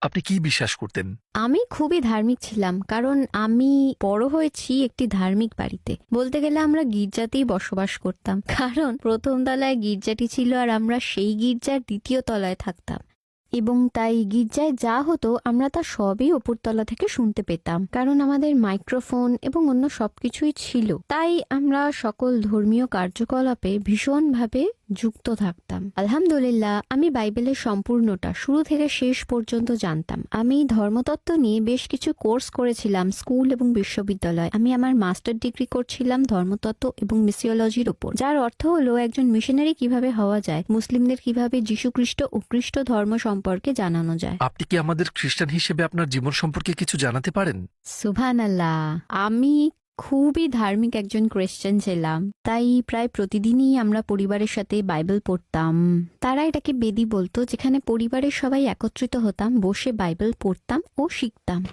আপনি কি বিশ্বাস করতেন? আমি খুবই ধার্মিক ছিলাম, কারণ আমি বড় হয়েছি একটি ধার্মিক বাড়িতে। বলতে গেলে আমরা গির্জাতেই বসবাস করতাম, কারণ প্রথম তলায় গির্জাটি ছিল আর আমরা সেই গির্জার দ্বিতীয় তলায় থাকতাম। এবং তাই গির্জায় যা হতো, আমরা তা সবই ওপরতলা থেকে শুনতে পেতাম, কারণ আমাদের মাইক্রোফোন এবং অন্য সবকিছুই ছিল। তাই আমরা সকল ধর্মীয় কার্যকলাপে ভীষণভাবে যুক্ত থাকতাম। আলহামদুলিল্লাহ আমি বাইবেলের সম্পূর্ণটা শুরু থেকে শেষ পর্যন্ত জানতাম। আমি ধর্মতত্ত্ব নিয়ে বেশ কিছু কোর্স করেছিলাম স্কুল এবং বিশ্ববিদ্যালয়। আমি আমার মাস্টার ডিগ্রি করছিলাম ধর্মতত্ত্ব এবং মিসিওলজির ওপর যার অর্থ হলো একজন মিশনারি কীভাবে হওয়া যায় মুসলিমদের কীভাবে যীশুখ্রিস্ট ও খ্রিস্ট ধর্ম সম্পর্কে জানানো যায়। আপনি কি আমাদের খ্রিস্টান হিসেবে আপনার জীবন সম্পর্কে কিছু জানাতে পারেন? সুভান আল্লাহ আমি খুবই ধার্মিক একজন ক্রিশ্চান ছিলাম, তাই প্রায় প্রতিদিনই আমরা পরিবারের সাথে বাইবেল পড়তাম। তারা এটাকে বেদি বলতো, যেখানে পরিবারের সবাই একত্রিত হতাম, বসে বাইবেল পড়তাম ও শিখতাম।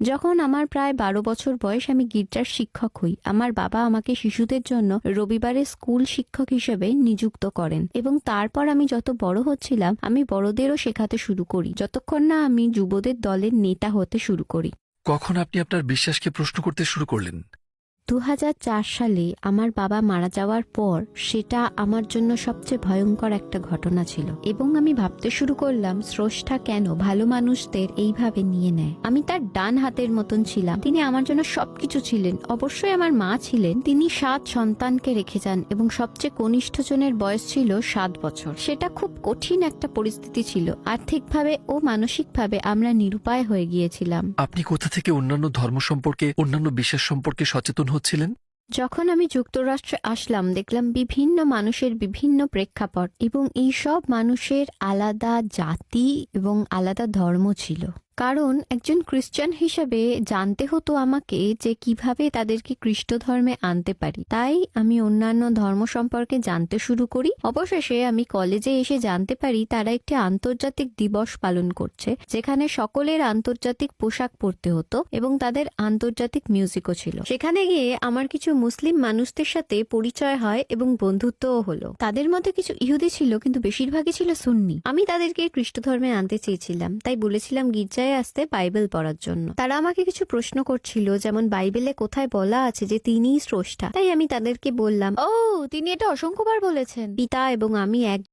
যখন আমার প্রায় বারো বছর বয়স, আমি গির্জার শিক্ষক হই। আমার বাবা আমাকে শিশুদের জন্য রবিবারে স্কুল শিক্ষক হিসেবে নিযুক্ত করেন এবং তারপর আমি যত বড় হচ্ছিলাম, আমি বড়দেরও শেখাতে শুরু করি। যতক্ষণ না আমি যুবদের দলের নেতা হতে শুরু করি। কখন আপনি আপনার বিশ্বাসকে প্রশ্ন করতে শুরু করলেন? দু হাজার চার সালে আমার বাবা মারা যাওয়ার পর সেটা আমার জন্য সবচেয়ে ভয়ঙ্কর একটা ঘটনা ছিল। এবং আমি ভাবতে শুরু করলাম, স্রষ্টা কেন ভালো মানুষদের এইভাবে নিয়ে নেয়? আমি তার ডান হাতের মতন ছিলাম। তিনি আমার জন্য সবকিছু ছিলেন। অবশ্যই আমার মা ছিলেন। তিনি সাত সন্তানকে রেখে যান এবং সবচেয়ে কনিষ্ঠ জনের বয়স ছিল সাত বছর। সেটা খুব কঠিন একটা পরিস্থিতি ছিল। আর্থিকভাবে ও মানসিকভাবে আমরা নিরুপায় হয়ে গিয়েছিলাম। আপনি কোথা থেকে অন্যান্য ধর্ম সম্পর্কে, অন্যান্য বিশ্বাস সম্পর্কে সচেতন হচ্ছিলেন? যখন আমি যুক্তরাষ্ট্রে আসলাম, দেখলাম বিভিন্ন মানুষের বিভিন্ন প্রেক্ষাপট এবং এই সব মানুষের আলাদা জাতি এবং আলাদা ধর্ম ছিল। কারণ একজন খ্রিস্টান হিসেবে জানতে হতো আমাকে যে কীভাবে তাদেরকে খ্রিস্ট ধর্মে আনতে পারি। তাই আমি অন্যান্য ধর্ম সম্পর্কে জানতে শুরু করি। অবশেষে আমি কলেজে এসে জানতে পারি, তারা একটি আন্তর্জাতিক দিবস পালন করছে, যেখানে সকলের আন্তর্জাতিক পোশাক পরতে হতো এবং তাদের আন্তর্জাতিক মিউজিকও ছিল। সেখানে গিয়ে আমার কিছু মুসলিম মানুষদের সাথে পরিচয় হয় এবং বন্ধুত্বও হলো। তাদের মধ্যে কিছু ইহুদি ছিল, কিন্তু বেশিরভাগই ছিল সুন্নি। আমি তাদেরকে খ্রিস্ট ধর্মে আনতে চেয়েছিলাম, তাই বলেছিলাম গির্জায় আসতে বাইবেল পড়ার জন্য। তারা আমাকে কিছু প্রশ্ন করছিল, যেমন বাইবেলে কোথায় বলা আছে যে তিনিই স্রষ্টা। তাই আমি তাদেরকে বললাম, ও, তিনি এটা অসংখ্যবার বলেছেন। পিতা এবং আমি এক